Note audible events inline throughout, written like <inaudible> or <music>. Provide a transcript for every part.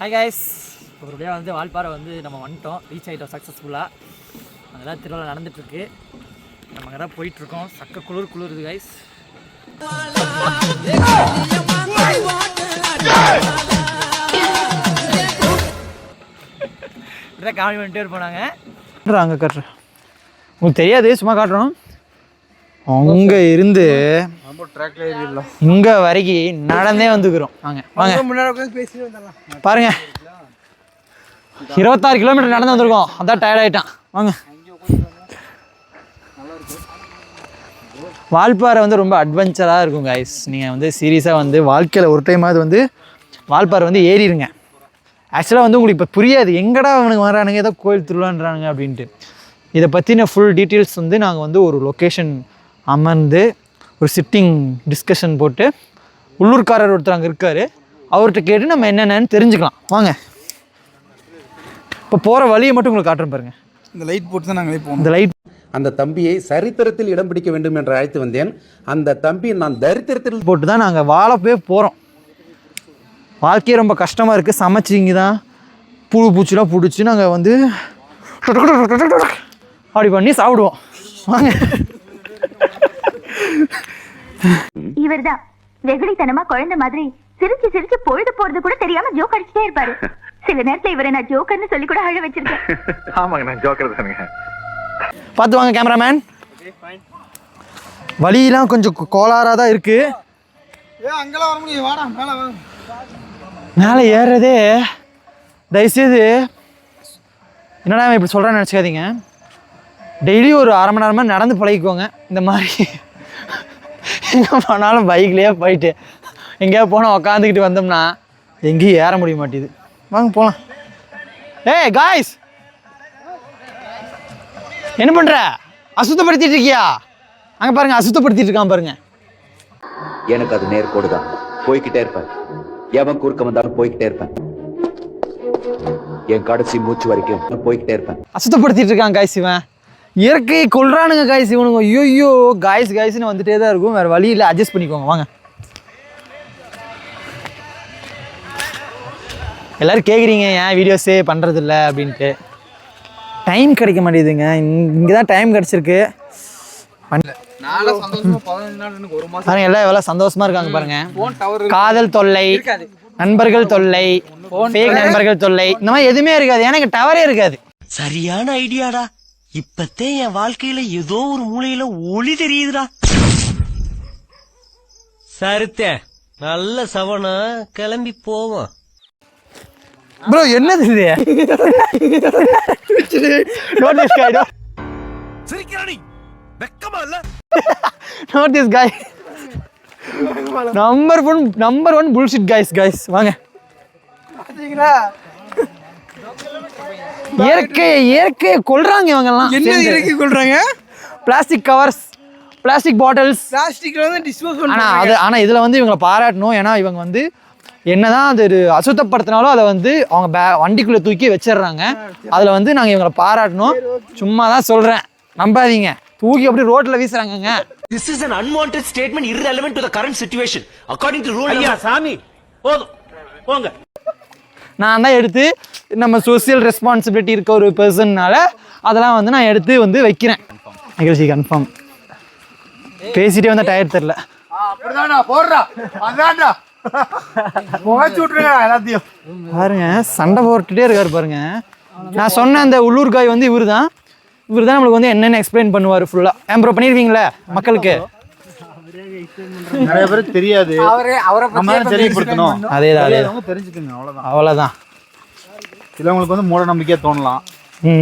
Hi guys ஒரு வழியாக வந்து வால்பாறை வந்து நம்ம வந்துட்டோம். ரீச் ஆகிட்டோம் சக்ஸஸ்ஃபுல்லாக அங்கெல்லாம் திருவிழா நடந்துட்டுருக்கு. நம்ம அங்கே தான் போயிட்டுருக்கோம். சக்க குளிர் குளிருது கைஸ் இப்படிதான் காமெடி பண்ணிட்டே இருப்போம் அங்கே காட்டுறேன் உங்களுக்கு தெரியாது சும்மா காட்டுறோம். அங்கே இருந்து இங்கே வரைக்கும் நடந்தே வந்துக்கிறோம். வாங்க வாங்க. பாருங்க. இருபத்தாறு கிலோமீட்டர் நடந்து வந்திருக்கோம். அதான் டயர்ட் ஆகிட்டான் வாங்க. வால்பாறை வந்து ரொம்ப அட்வென்ச்சராக இருக்கும் கைஸ் நீங்கள் வந்து சீரியஸாக வந்து வாழ்க்கையில் ஒரு டைமாவது வந்து வால்பாறை வந்து ஏறிடுங்க ஆக்சுவலாக வந்து உங்களுக்கு இப்போ புரியாது. எங்கடா அவனுக்கு வரானுங்க? ஏதோ கோயில் திருவிழான்றானுங்க அப்படின்ட்டு. இதை பற்றின ஃபுல் டீட்டெயில்ஸ் வந்து நாங்கள் வந்து ஒரு லொக்கேஷன் அமர்ந்து ஒரு சிட்டிங் டிஸ்கஷன் போட்டு உள்ளூர்காரர் ஒருத்தர் அங்கே இருக்கார். அவர்கிட்ட கேட்டு நம்ம என்னென்னு தெரிஞ்சுக்கலாம். வாங்க. இப்போ போகிற வழியை மட்டும் உங்களுக்கு காட்டுறேன் பாருங்க. இந்த லைட் போட்டு தான் நாங்களே இந்த லைட் அந்த தம்பியை சரித்திரத்தில் இடம் பிடிக்க வேண்டும் என்று அழைத்து வந்தேன். அந்த தம்பி நான் தரித்திரத்தில் போட்டு தான் நாங்கள் வாழப்பே போகிறோம் வாழ்க்கையே ரொம்ப கஷ்டமாக இருக்குது சமைச்சு இங்கே தான் புழு பூச்சிலாம் பிடிச்சி நாங்கள் வந்து அப்படி பண்ணி சாப்பிடுவோம் வாங்க இவர்தான். வெகுளித்தனமா குழந்தை மாதிரி சிரிச்சு சிரிச்சு பொழுது போறது கூட தெரியாம ஜோக் அடிச்சுட்டே இருப்பாரு. சில நேரத்துல இவரை நான் ஜோக்கர்னு சொல்லி கூட அழ வச்சிருக்கேன். ஆமாங்க நான் ஜோக்கர் தானுங்க. பார்த்து வாங்க கேமராமேன் வழியெல்லாம் கொஞ்சம் கோளாறாக தான் இருக்குது ஏ அங்கெல்லாம் வர முடியும். வாடா மேலே ஏறுறதே தயவுசெய்து என்னடா இப்படி சொல்கிறேன்னு நினச்சிக்காதீங்க. டெய்லி ஒரு அரை மணி நேரமாக நடந்து பழகிக்கோங்க இந்த மாதிரி. எங்கே போனாலும் பைக்லேயே போயிட்டு. எங்கேயா போனால் உக்காந்துக்கிட்டு வந்தோம்னா எங்கேயும் ஏற முடிய மாட்டேது வாங்க போகலாம் ஏய் காய்ஸ் என்ன பண்ணுற அசுத்தப்படுத்திட்டு இருக்கியா? அங்கே பாருங்க அசுத்தப்படுத்திட்டு இருக்கான் பாருங்க. எனக்கு அது நேர்கோடு தான். போய்கிட்டே இருப்பேன். எவன் குறுக்க வந்தாலும் போய்கிட்டே இருப்பேன். என் கடைசி மூச்சு வரைக்கும் போய்கிட்டே இருப்பேன். அசுத்தப்படுத்திட்டு இருக்கான் காய்ஸ் இவன். இயற்கையை கொள்றானுங்க காய்ஸ் இவனுங்க ஐயோ காய்ஸ் காய்ஸ்னு வந்துட்டே தான் இருக்கும். வேறு வழி இல்லை. அட்ஜஸ்ட் பண்ணிக்கோங்க. வாங்க. எல்லாரும் கேட்குறீங்க ஏன் வீடியோஸே பண்ணுறதில்ல அப்படின்ட்டு. டைம் கிடைக்க மாட்டேங்குதுங்க. இங்கே தான் டைம் கிடச்சிருக்கு. நாளை சந்தோஷமா பதினஞ்சு நாள் எனக்கு ஒரு மாசம் பாருங்க எல்லாம் எவ்வளோ சந்தோஷமா இருக்காங்க பாருங்க. காதல் தொல்லை நண்பர்கள் தொல்லை நண்பர்கள் தொல்லை. இந்த மாதிரி எதுவுமே இருக்காது. ஏன்னா இங்கே டவரே இருக்காது. சரியான ஐடியாடா இப்பத்தே என் வாழ்க்கையில ஏதோ ஒரு மூலையில ஒளி தெரியுதுடா. சருத்தே நல்ல சவனா கிளம்பி போவோம். ப்ரோ என்னது இது? நோட் திஸ் காய் சிரிக்கிறானி. வெக்கமா இல்ல? Note this guy number one number one bullshit guys guys வாங்க இயற்கையை இயற்கையை கொல்றாங்க இவங்கெல்லாம். என்ன இறக்கி கொள்றாங்க பிளாஸ்டிக் கவர்ஸ் பிளாஸ்டிக் பாட்டில்ஸ் பிளாஸ்டிக்ல வந்து டிஸ்போஸ் ஆனா அது ஆனா இதுல வந்து இவங்களை பாராட்டணும். ஏன்னா இவங்க வந்து என்னதான் அது ஒரு அசுத்தப்படுத்தினாலும் அதை வந்து அவங்க பே வண்டிக்குள்ள தூக்கி வச்சிடுறாங்க. அதுல வந்து நாங்க இவங்களை பாராட்டணும். சும்மா தான் சொல்றேன். நம்பாதீங்க. தூக்கி அப்படி ரோட்ல வீசுறாங்கங்க. This is an unwanted statement irrelevant to the current situation. According to rule ஐயா சாமி. போதும். போங்க. நான் தான் எடுத்து நம்ம சோசியல் ரெஸ்பான்சிபிலிட்டி இருக்க ஒரு பர்சன்னால அதெல்லாம் வந்து நான் எடுத்து வந்து வைக்கிறேன். நிகழ்ச்சி கன்ஃபார்ம் பேசிட்டே வந்தால் டயர் தெரில பாருங்க சண்டை போட்டுட்டே இருக்காரு பாருங்க. நான் சொன்ன அந்த உள்ளூர் காய் வந்து இவர் தான் இவர் தான் நம்மளுக்கு வந்து என்னென்ன எக்ஸ்பிளைன் பண்ணுவார் ஃபுல்லாக ஏன் ப்ரோ பண்ணிடுவீங்களே மக்களுக்கு? நிறைய பேருக்கு தெரியாது. அவரே அவரை நம்ம தான் தெரியப்படுத்தணும். அதே தான் அதே தெரியாதவங்க தெரிஞ்சுக்கோங்க அவ்வளவுதான். அவ்வளோதான் சிலவங்களுக்கு வந்து மூட நம்பிக்கையா தோணலாம்.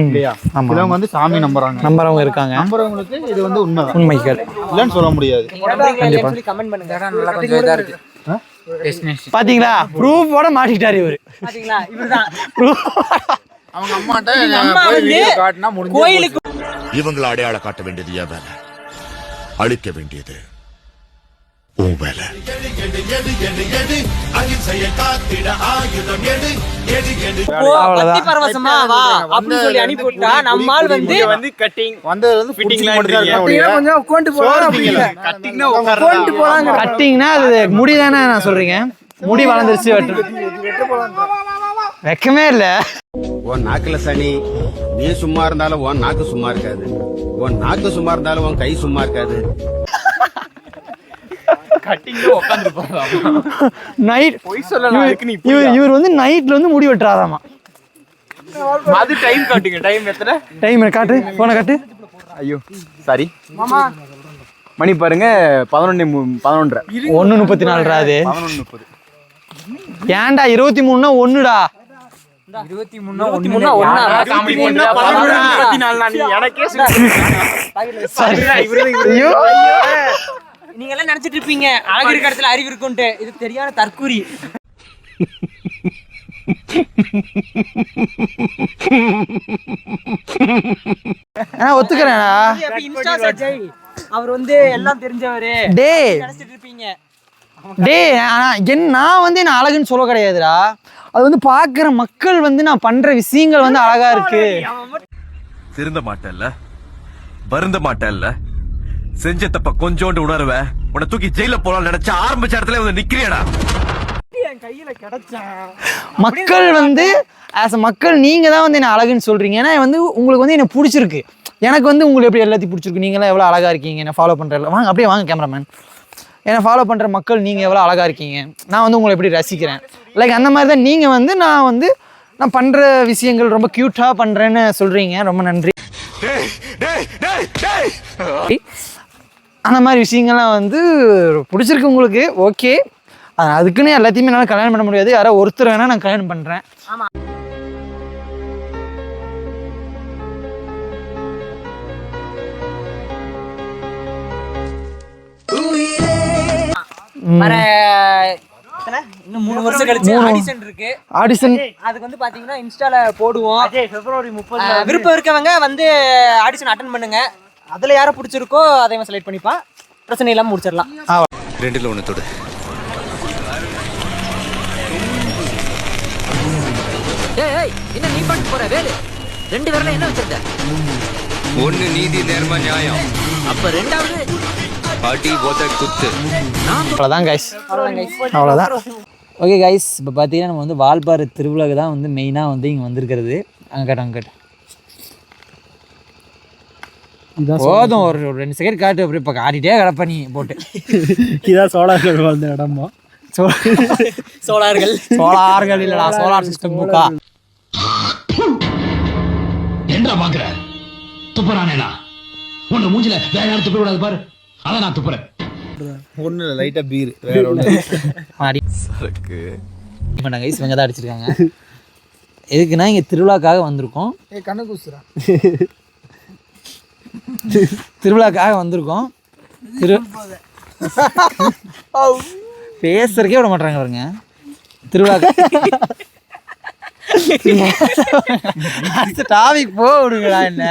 இல்லையா? சிலவங்க வந்து சாமி நம்புறாங்க. நம்புறவங்க இருக்காங்க. நம்புறவங்களுக்கு இது வந்து உண்மைதான். உண்மைகள். இல்லைன்னு சொல்ல முடியாது. பாத்தீங்களா? ப்ரூஃபோட மாட்டிக்கிட்டாரு இவரு. ப்ரூஃப் அவங்க அம்மாட்ட இவங்களை அடையாள காட்ட வேண்டியது வேலை அழிக்க வேண்டியது உன் வேலை அவ்வளோதான் பரவசமா வா அப்படின்னு சொல்லி அனுப்பி விட்டா நம்மால் வந்து வந்து கட்டிங் வந்ததுல இருந்து ஃபிட்டிங்ல மட்டும் தான் இருக்க கொஞ்சம் உட்காந்து போலாம் கட்டிங்னா அது முடி தானே நான் சொல்றீங்க முடி வளர்ந்துருச்சு வெட்டு வெக்கமே இல்லை உன் நாக்குல சனி நீ சும்மா இருந்தாலும் உன் நாக்கு சும்மா இருக்காது உன் நாக்கு சும்மா இருந்தாலும் உன் கை சும்மா இருக்காது நைட் இவர் இவர் வந்து நைட்ல வந்து முடி வெட்டுறாராமா அது டைம் காட்டுங்க டைம் எத்தனை? டைம் காட்டு போன காட்டு. ஐயோ சாரி மணி பாருங்க பதினொன்னு பதினொன்றரை. ஒன்று முப்பத்தி நாலுடா அது? பதினொன்று முப்பது. ஏன்டா இருபத்தி மூணுனா ஒன்றுடா இருபத்தி மூணு இருபத்தி மூணு ஒன்னா எனக்கே ஐயோ. நீங்க எல்லாம் நினைச்சிட்டு இருப்பீங்க. அழகு இருக்க இடத்துல அறிவு இருக்கும்ட்டு இது தெரியாத தற்கூரி. ஒத்துக்கிறேன்டா. இன்ஸ்டா சஜய் அவர் வந்து எல்லாம் தெரிஞ்சவரு. டேய் நினைச்சிட்டு இருப்பீங்க. டேய் ஆனா என் நான் வந்து என்ன அழகுன்னு சொல்ல கிடையாதுடா. அது வந்து பார்க்குற மக்கள் வந்து நான் பண்ற விஷயங்கள் வந்து அழகா இருக்கு. திருந்த மாட்டல்ல வருந்த மாட்டல்ல செஞ்ச தப்ப கொஞ்சோண்டு உணர்வ உன்னை தூக்கி ஜெயில போலாம் நினைச்ச ஆரம்பிச்ச இடத்துல வந்து நிக்கிறியடா? மக்கள் வந்து ஆஸ் அ மக்கள் நீங்க தான் வந்து என்ன அழகுன்னு சொல்றீங்க. ஏன்னா வந்து உங்களுக்கு வந்து என்ன பிடிச்சிருக்கு. எனக்கு வந்து உங்களுக்கு எப்படி எல்லாத்தையும் பிடிச்சிருக்கு? நீங்களாம் எவ்வளோ அழகா இருக்கீங்க? என்ன ஃபாலோ பண்ற வாங்க அப்படியே வாங்க கேமராமேன் என்னை ஃபாலோ பண்ற மக்கள் நீங்க எவ்வளோ அழகா இருக்கீங்க? நான் வந்து உங்களை எப்படி ரசிக்கிறேன்? லைக் அந்த மாதிரி தான் நீங்க வந்து நான் வந்து நான் பண்ற விஷயங்கள் ரொம்ப க்யூட்டா பண்றேன்னு சொல்றீங்க. ரொம்ப நன்றி. அந்த மாதிரி விஷயங்கள்லாம் வந்து பிடிச்சிருக்கு உங்களுக்கு. ஓகே. அதுக்குன்னு எல்லாத்தையுமே என்னால் கல்யாணம் பண்ண முடியாது. யாரோ ஒருத்தர் வேணால் நான் கல்யாணம் பண்ணுறேன் வர? இன்னும் மூணு வருஷம் கழிச்சு ஆடிஷன் இருக்கு. ஆடிஷன் அதுக்கு வந்து பாத்தீங்கன்னா இன்ஸ்டால போடுவோம். பிப்ரவரி முப்பது விருப்பம் இருக்கவங்க வந்து ஆடிஷன் அட்டன் பண்ணுங்க. அதுல யாரை பிடிச்சிருக்கோ அதை செலக்ட் பண்ணிப்பான். பிரச்சனை இல்லாம முடிச்சிடலாம். ரெண்டுல ஒண்ணு தொடு. ஏய் என்ன நீ பண்ணிட்டு போற? வேலு ரெண்டு பேர்ல என்ன வச்சிருந்த ஒன்னு நீதி நேர்ம நியாயம். அப்ப ரெண்டாவது. அடி உத குத்து. அவ்வளோதான் கைஸ் அவ்வளோதான் ஓகே கைஸ் இப்போ பார்த்தீங்கன்னா நம்ம வந்து வால்பாறை திருவிழாக்கு தான் வந்து மெயினாக வந்து இங்கே வந்திருக்கிறது. அங்கே காட்டு அங்கே காட்டு போதும் ஒரு ஒரு ரெண்டு செகண்ட் காட்டு அப்படி இப்போ காட்டிகிட்டே கிடப்ப நீ போட்டு. இதான் சோழர்கள் வாழ்ந்த இடமா? சோழார்கள். சோலார்கள் இல்லடா சோலார் சிஸ்டம் புக்கா என்ன பாக்குற துப்புறானேனா உன்னை மூஞ்சில வேற யாரும் துப்ப விடாது பாரு. அதான் நான் துப்புறேன். ஒண்ணு லைட்டா பீர் வேற <laughs> ஒண்ணு மாடி பண்ண கைஸ் இவங்க தான் அடிச்சிருக்காங்க. எதுக்குன்னா இங்கே திருவிழாக்காக வந்திருக்கோம். <laughs> திருவிழாக்காக வந்திருக்கோம். திரு பேசுறதுக்கே விட மாட்டாங்க பாருங்க. திருவிழா டாபிக் <laughs> போ விடுங்களா என்ன.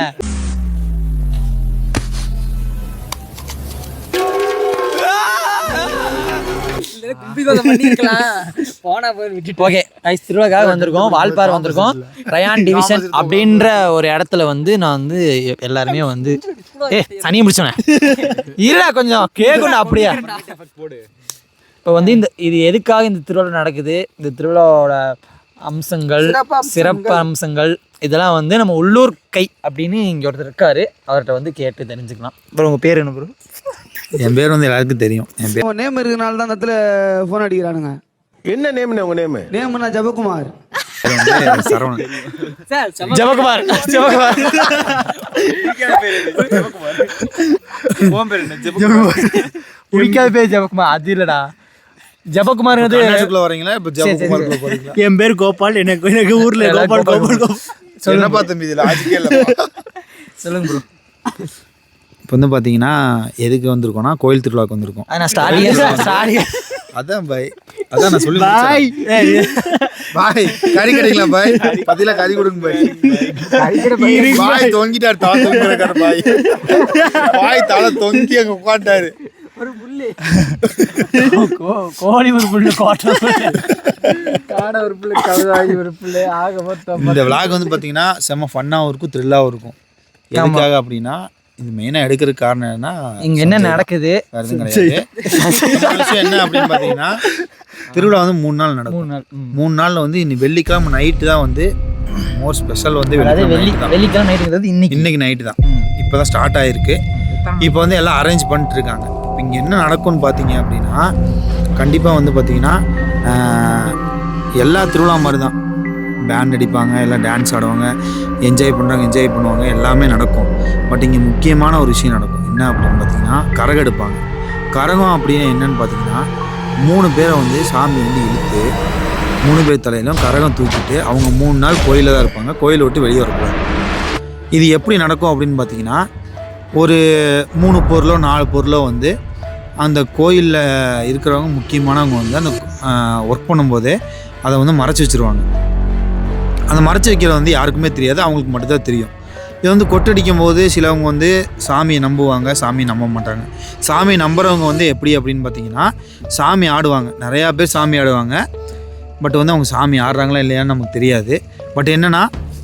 <laughs> போனா போய் விட்டுட்டு. ஓகே கைஸ் திருவிழாக்காக வந்திருக்கோம். வால்பாறை வந்திருக்கோம். ரயான் <laughs> டிவிஷன் அப்படின்ற ஒரு இடத்துல வந்து நான் வந்து எல்லாருமே வந்து ஏ சனியை முடிச்சோனே <laughs> இருடா கொஞ்சம் கேட்கணும் அப்படியே. இப்போ வந்து இந்த இது எதுக்காக இந்த திருவிழா நடக்குது? இந்த திருவிழாவோட அம்சங்கள் சிறப்பு அம்சங்கள். இதெல்லாம் வந்து நம்ம உள்ளூர் கை அப்படின்னு இங்கே ஒருத்தர் இருக்காரு. அவர்கிட்ட வந்து கேட்டு தெரிஞ்சுக்கலாம். அப்புறம் உங்கள் பேர் என்ன ப்ரோ என் பேர் வந்து எல்லாருக்கும் தெரியும். என் பேர் நேம் இருக்கனால தான் அந்த இடத்துல ஃபோன் அடிக்கிறானுங்க. என்ன நேம் உங்க நேம் நேம்னா ஜபகுமார். வந்து சரவணன். ஜெபகுமார். ஜெபகுமார் பிடிக்காத பேர் ஜெபகுமார். அது இல்லடா. ஜெபகுமார்ங்கிறது கர்நாடகாக்குள்ள வரீங்களா இப்ப ஜெபகுமாருக்குள்ள போறீங்களா? என் பேர் கோபால். எனக்கு எனக்கு ஊர்ல கோபால் கோபால் கோபால் என்னப்பா தம்பி இதுல? இல்ல சொல்லுங்க ப்ரோ இப்போ வந்து பாத்தீங்கன்னா எதுக்கு வந்திருக்கோம்னா கோயில் திருவிழாக்கு வந்திருக்கோம். நான் ஸ்டார்டிங் அதான் பாய் அதான் நான் சொல்லி பாய். பாய். கறி கிடைக்கலாம் பாய். பதில கறி கொடுங்க பாய். பாய் தொங்கிட்டாரு தலை தொங்கிட்டாரு பாய். பாய் தலை தொங்கி அங்க உட்காந்துட்டாரு கோழி ஒரு புல்லு கோட்டை இந்த விளாக் வந்து பாத்தீங்கன்னா செம்ம ஃபன்னாகவும் இருக்கும் த்ரில்லாகவும் இருக்கும். எதுக்காக அப்படின்னா இது மெயினாக எடுக்கிறதுக்கு காரணம் என்னன்னா இங்க என்ன நடக்குது? என்ன அப்படின்னு பார்த்தீங்கன்னா திருவிழா வந்து மூணு நாள் நடக்கும். மூணு நாள். மூணு நாளில் வந்து இன்னி வெள்ளிக்கிழமை நைட்டு தான் வந்து மோர் ஸ்பெஷல் வந்து வெள்ளிக்கிழமை நைட்டுங்கிறது இன்னைக்கு. இன்னைக்கு நைட்டு தான். இப்போ தான் ஸ்டார்ட் ஆகிருக்கு இப்போ வந்து எல்லாம் அரேஞ்ச் பண்ணிட்டு இருக்காங்க. இங்கே என்ன நடக்கும்னு பார்த்தீங்க அப்படின்னா கண்டிப்பாக வந்து பார்த்தீங்கன்னா எல்லா திருவிழா மாதிரி தான். பேண்ட் அடிப்பாங்க எல்லாம் டான்ஸ் ஆடுவாங்க என்ஜாய் பண்ணுறாங்க என்ஜாய் பண்ணுவாங்க எல்லாமே நடக்கும். பட் இங்கே முக்கியமான ஒரு விஷயம் நடக்கும். என்ன அப்படின்னு பார்த்தீங்கன்னா கரகம் எடுப்பாங்க. கரகம் அப்படின்னு என்னன்னு பார்த்தீங்கன்னா மூணு பேரை வந்து சாமி வந்து இழுத்து மூணு பேர் தலையிலும் கரகம் தூக்கிட்டு அவங்க மூணு நாள் கோயிலில் தான் இருப்பாங்க. கோயிலை விட்டு வெளியே வரக்கூடாது. இது எப்படி நடக்கும் அப்படின்னு பார்த்தீங்கன்னா ஒரு மூணு பொருளோ நாலு பொருளோ வந்து அந்த கோயிலில் இருக்கிறவங்க முக்கியமானவங்க வந்து அந்த ஒர்க் பண்ணும்போதே அதை வந்து மறைச்சி வச்சுருவாங்க. அந்த மறைச்சி வைக்கிறது வந்து யாருக்குமே தெரியாது அவங்களுக்கு மட்டும்தான் தெரியும். இது வந்து கொட்டடிக்கும் போது சிலவங்க வந்து சாமியை நம்புவாங்க சாமியை நம்ப மாட்டாங்க. சாமியை நம்புறவங்க வந்து எப்படி அப்படின்னு பார்த்தீங்கன்னா சாமி ஆடுவாங்க. நிறையா பேர் சாமி ஆடுவாங்க. பட் வந்து அவங்க சாமி ஆடுறாங்களா இல்லையான்னு நமக்கு தெரியாது. பட் என்னென்னா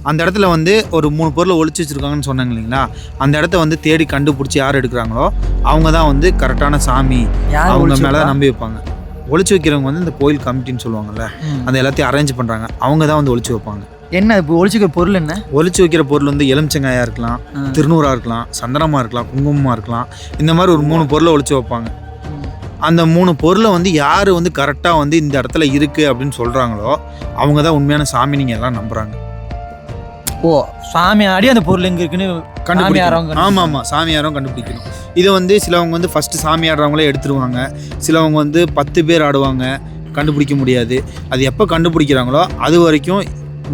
அந்த இடத்துல வந்து ஒரு மூணு பொருளை ஒளிச்சு வச்சுருக்காங்கன்னு சொன்னாங்க இல்லைங்களா? அந்த இடத்த வந்து தேடி கண்டுபிடிச்சி யார் எடுக்கிறாங்களோ அவங்க தான் வந்து கரெக்டான சாமி. அவங்க மேலே நம்பி வைப்பாங்க. ஒளிச்சு வைக்கிறவங்க வந்து இந்த கோயில் கமிட்டின்னு சொல்லுவாங்கல்ல. அந்த எல்லாத்தையும் அரேஞ்ச் பண்ணுறாங்க அவங்க தான் வந்து ஒளிச்சு வைப்பாங்க. என்ன இப்போ ஒழிச்சுக்க பொருள் என்ன? ஒளிச்சு வைக்கிற பொருள் வந்து எலுமிச்சங்காயாக இருக்கலாம். திருநூறாக இருக்கலாம் சந்தனமாக இருக்கலாம் குங்குமமாக இருக்கலாம். இந்த மாதிரி ஒரு மூணு பொருளை ஒளிச்சு வைப்பாங்க. அந்த மூணு பொருளை வந்து யார் வந்து கரெக்டாக வந்து இந்த இடத்துல இருக்குது அப்படின்னு சொல்கிறாங்களோ அவங்க தான் உண்மையான சாமி நீங்கள் எல்லாம் நம்புகிறாங்க ஓ சாமி ஆடி அந்த பொருள் எங்க இருக்குன்னு கண்டுபிடிக்கணும். ஆமாம் ஆமாம் சாமியாரும் கண்டுபிடிக்கணும். இதை வந்து சிலவங்க வந்து ஃபஸ்ட்டு சாமி ஆடுறவங்களே எடுத்துருவாங்க. சிலவங்க வந்து பத்து பேர் ஆடுவாங்க. கண்டுபிடிக்க முடியாது. அது எப்போ கண்டுபிடிக்கிறாங்களோ அது வரைக்கும்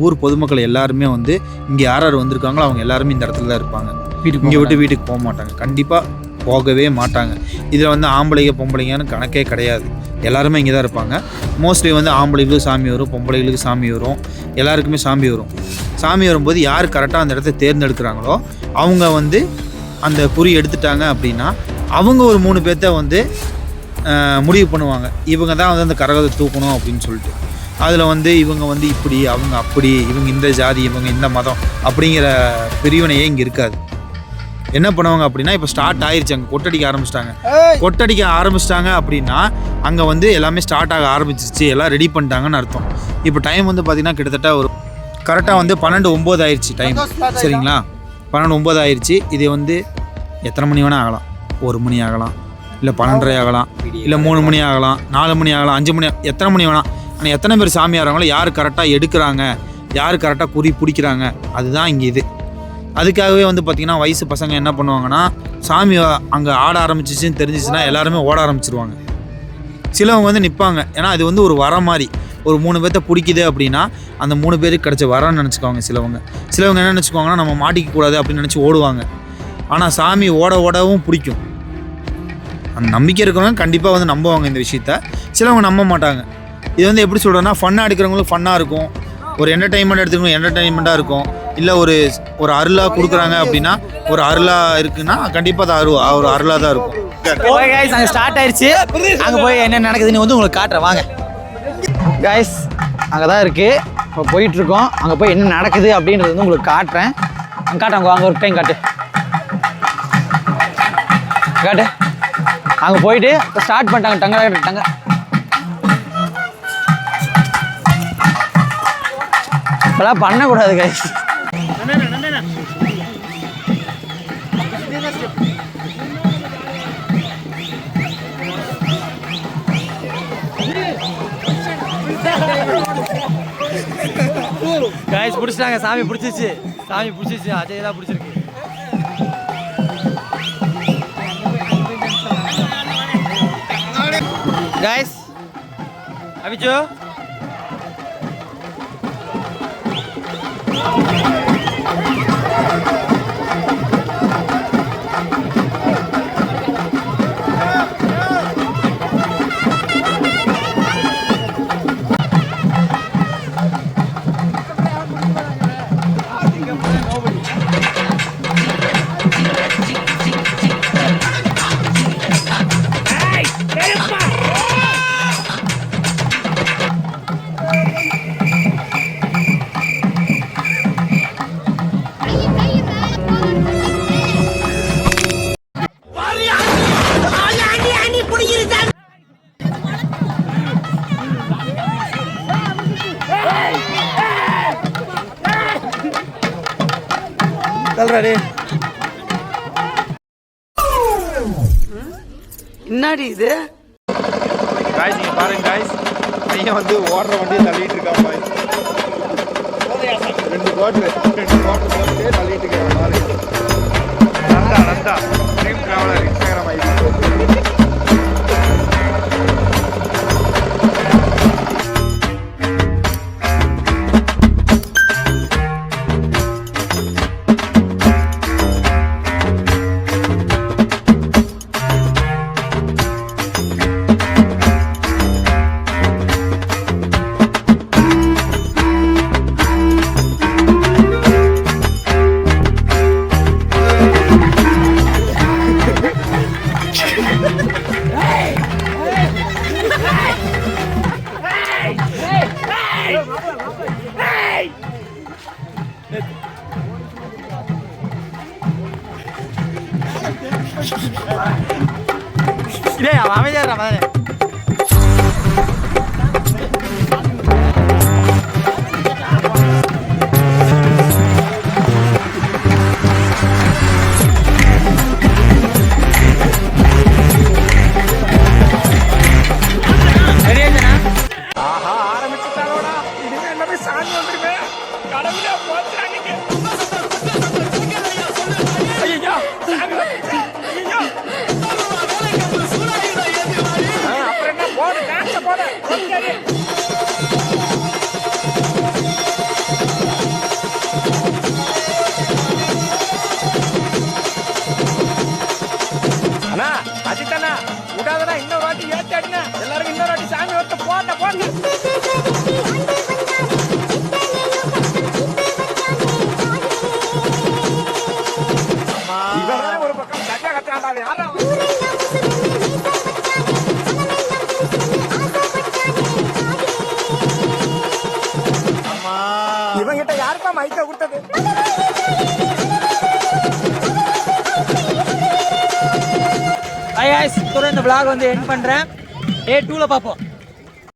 ஊர் பொதுமக்கள் எல்லாருமே வந்து இங்கே யார் யார் வந்திருக்காங்களோ அவங்க எல்லாருமே இந்த இடத்துல தான் இருப்பாங்க. வீட்டுக்கு இங்கே விட்டு வீட்டுக்கு போக மாட்டாங்க. கண்டிப்பாக போகவே மாட்டாங்க. இதில் வந்து ஆம்பளைங்க பொம்பளைங்கன்னு கணக்கே கிடையாது. எல்லாருமே இங்கே தான் இருப்பாங்க. மோஸ்ட்லி வந்து ஆம்பளைகளுக்கு சாமி வரும் பொம்பளைகளுக்கு சாமி வரும். எல்லாருக்குமே சாமி வரும். சாமி வரும்போது யார் கரெக்டாக அந்த இடத்த தேர்ந்தெடுக்கிறாங்களோ அவங்க வந்து அந்த குறி எடுத்துட்டாங்க அப்படின்னா அவங்க ஒரு மூணு பேர்த்த வந்து முடிவு பண்ணுவாங்க. இவங்க தான் வந்து அந்த கரகத்தை தூக்கணும் அப்படின்னு சொல்லிட்டு. அதில் வந்து இவங்க வந்து இப்படி அவங்க அப்படி இவங்க இந்த ஜாதி இவங்க இந்த மதம் அப்படிங்கிற பிரிவினையே இங்கே இருக்காது. என்ன பண்ணுவாங்க அப்படின்னா இப்போ ஸ்டார்ட் ஆயிருச்சு. அங்கே கொட்டடிக்க ஆரம்பிச்சிட்டாங்க. கொட்டடிக்க ஆரம்பிச்சிட்டாங்க அப்படின்னா அங்கே வந்து எல்லாமே ஸ்டார்ட் ஆக ஆரம்பிச்சிருச்சு. எல்லாம் ரெடி பண்ணிட்டாங்கன்னு அர்த்தம். இப்போ டைம் வந்து பார்த்திங்கன்னா கிட்டத்தட்ட ஒரு கரெக்டாக வந்து பன்னெண்டு ஒம்பது ஆயிடுச்சு டைம் சரிங்களா? பன்னெண்டு ஒம்பது ஆயிடுச்சு இது வந்து எத்தனை மணி வேணால் ஆகலாம். ஒரு மணி ஆகலாம். இல்லை பன்னெண்டரை ஆகலாம். இல்லை மூணு மணி ஆகலாம். நாலு மணி ஆகலாம். அஞ்சு மணி எத்தனை மணி வேணாம் ஆனால் எத்தனை பேர் சாமி ஆடுறாங்களோ யார் கரெக்டாக எடுக்கிறாங்க? யார் கரெக்டாக குறி பிடிக்கிறாங்க? அதுதான் இங்கே இது. அதுக்காகவே வந்து பார்த்திங்கன்னா வயசு பசங்க என்ன பண்ணுவாங்கன்னா சாமி அங்கே ஆட ஆரம்பிச்சிச்சுன்னு தெரிஞ்சிச்சுன்னா எல்லாருமே ஓட ஆரம்பிச்சிருவாங்க. சிலவங்க வந்து நிற்பாங்க ஏன்னா அது வந்து ஒரு வரம் மாதிரி. ஒரு மூணு பேர்த்த பிடிக்குது அப்படின்னா அந்த மூணு பேருக்கு கிடச்ச வரன்னு நினச்சிக்குவாங்க சிலவங்க. சிலவங்க என்ன நினச்சிக்குவாங்கன்னா நம்ம மாட்டிக்க கூடாது அப்படின்னு நினச்சி ஓடுவாங்க. ஆனால் சாமி ஓட ஓடவும் பிடிக்கும். அந்த நம்பிக்கை இருக்கிறவங்க கண்டிப்பாக வந்து நம்புவாங்க இந்த விஷயத்த. சிலவங்க நம்ப மாட்டாங்க. இது வந்து எப்படி சொல்கிறேன்னா ஃபன்னாக எடுக்கிறவங்களுக்கு ஃபன்னாக இருக்கும். ஒரு என்டர்டைன்மெண்ட் எடுத்துக்கணும் என்டர்டைன்மெண்ட்டாக இருக்கும். இல்லை ஒரு ஒரு அருளாக கொடுக்குறாங்க அப்படின்னா ஒரு அருளாக இருக்குன்னா கண்டிப்பாக அது அரு ஒரு அருளாக தான் இருக்கும். ஸ்டார்ட் ஆயிடுச்சு அங்கே போய் என்ன நடக்குதுன்னு வந்து உங்களுக்கு காட்டுறேன். வாங்க. கைஸ் அங்கே தான் இருக்குது இப்போ போயிட்டுருக்கோம். அங்கே போய் என்ன நடக்குது அப்படின்றது வந்து உங்களுக்கு காட்டுறேன். அங்கே காட்டு அங்கே அங்கே ஒரு டைம் காட்டு. காட்டு. அங்கே போயிட்டு இப்போ ஸ்டார்ட் பண்ணிட்டாங்க டங்க டங்க இப்போலாம் பண்ணக்கூடாது கைஸ் கைஸ் பிடிச்சிட்டாங்க. சாமி பிடிச்சிச்சு சாமி பிடிச்சிச்சு அஜய் தான் பிடிச்சிருக்கு. கைஸ் அபிச்சோ என்னடி இது? காய்ஸ் நீங்க பாருங்க காய்ஸ் பையன் வந்து ஓடுற வண்டியை தள்ளிட்டு இருக்கான் பாய் ரெண்டு கோட்டு ரெண்டு கோட்டு போட்டு தள்ளிட்டு இருக்கான் Nanda Nanda. Dream traveller Instagram ID இன்னொரு வாட்டி ஏத்தி எல்லாருக்கும் இன்னொரு வாட்டி சாமி ஒருத்த போட்ட போட்ட இந்த விளாக் வந்து என் பண்ணுறேன் டே டூவில் பார்ப்போம்.